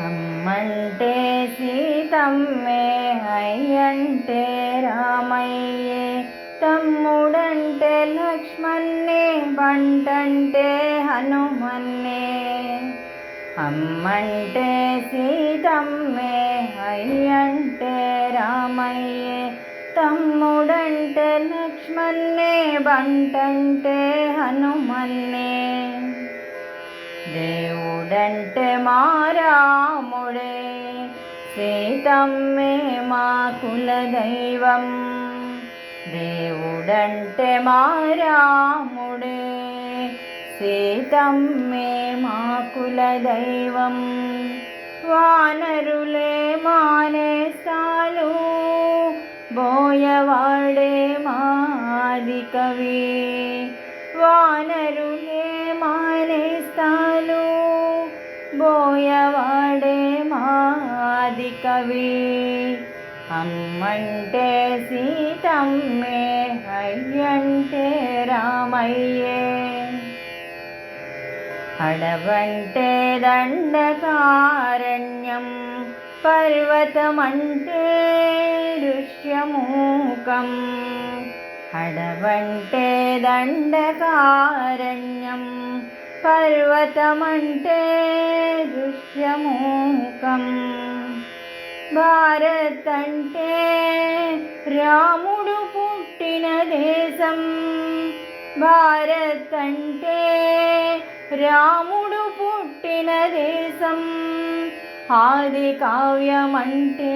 అమ్మంటే సీతమ్మే అయ్యంటే రామయ్యే. తమ్ముడంటే లక్ష్మణ్ణే బంటంటే హనుమన్నే. అమ్మంటే సీతమ్మే అయ్యంటే రామయ్యే. తమ్ముడంటే లక్ష్మణ్ణే బంటంటే హనుమన్నే. దేవుడంటే మారాముడే సీతమ్మే మా కులదైవం. దేవుడంటే మారాముడే సీతమ్మే మా కులదైవం. వానరులే మానేస్తాలు బోయవాడే మాది కవి. వానరులే మానేస్తాలు బోయవాడే మాది కవి అమ్మంటే సీతమ్మే అయ్యంటే రామయ్యే అడవంటే దండకారణ్యం పర్వతమంటే ఋష్యమూకం అడవంటే దండకారణ్యం పర్వతమంటే దృశ్యమూకం భారత్ అంటే రాముడు పుట్టిన దేశం భారత్ అంటే రాముడు పుట్టిన దేశం. ఆది కావ్యమంటే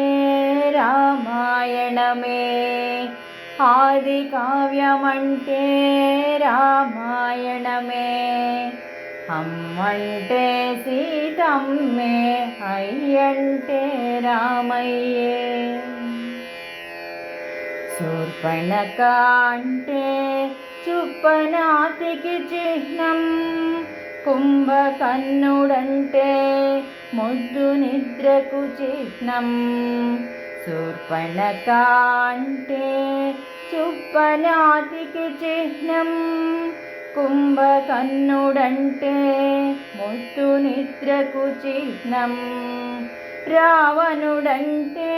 రామాయణమే. ఆది కావ్యమంటే రామాయణమే. అమ్మంటే సీతమ్మే అయ్యంటే రామయ్యే. శూర్పణక అంటే చుప్పనాతికి చిహ్నం కుంభకన్నుడంటే ముద్దు నిద్రకు చిహ్నం. శూర్పణక అంటే చుప్పనాతికి చిహ్నం కుంభకన్నుడంటే ముత్తు నిద్రకు చిహ్నం రావణుడంటే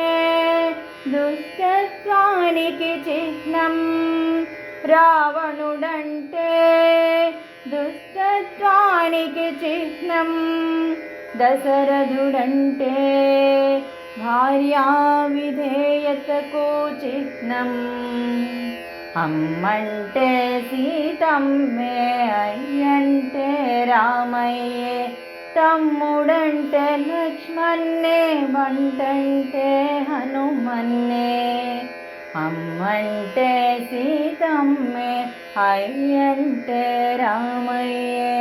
దుష్టత్వానికి చిహ్నం రావణుడంటే దుష్టత్వానికి చిహ్నం దశరథుడంటే భార్యా చిహ్నం. అమ్మంటే సీతమ్మే అయ్యంటే రామయ్యే. తమ్ముడంటే లక్ష్మణ్ణే వంటంటే హనుమన్నే. అమ్మంటే సీతమ్మే అయ్యంటే రామయ్యే.